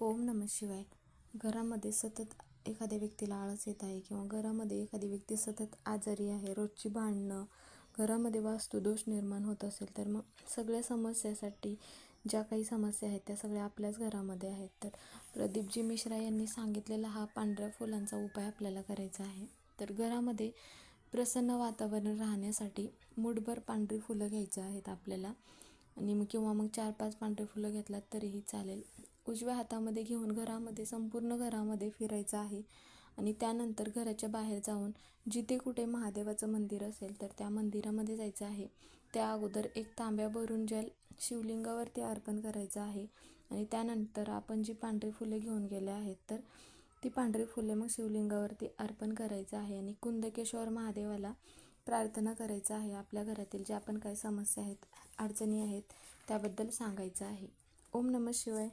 ओम नम शिवाय. घरामध्ये सतत एखाद्या व्यक्तीला आळस येत आहे किंवा घरामध्ये एखादी व्यक्ती सतत आजारी आहे रोजची भांडणं घरामध्ये वास्तुदोष निर्माण होत असेल तर मग सगळ्या समस्यासाठी ज्या काही समस्या आहेत त्या सगळ्या आपल्याच घरामध्ये आहेत. तर प्रदीपजी मिश्रा यांनी सांगितलेला हा पांढऱ्या फुलांचा उपाय आपल्याला करायचा आहे. तर घरामध्ये प्रसन्न वातावरण राहण्यासाठी मुठभर पांढरी फुलं घ्यायचं आहेत आपल्याला. आणि मग किंवा मग चार पाच पांढरी फुलं घेतलात तरीही चालेल. उजव्या हातामध्ये घेऊन घरामध्ये संपूर्ण घरामध्ये फिरायचं आहे. आणि त्यानंतर घराच्या बाहेर जाऊन जिथे कुठे महादेवाचं मंदिर असेल तर त्या मंदिरामध्ये जायचं आहे. त्या अगोदर एक तांब्या भरून जल शिवलिंगावरती अर्पण करायचं आहे. आणि त्यानंतर आपण जी पांढरी फुले घेऊन गेले आहेत तर ती पांढरी फुले मग शिवलिंगावरती अर्पण करायचं आहे. आणि कुंदकेश्वर महादेवाला प्रार्थना करायचं आहे. आपल्या घरातील ज्या पण काही समस्या आहेत अडचणी आहेत त्याबद्दल सांगायचं आहे. ओम नमः शिवाय.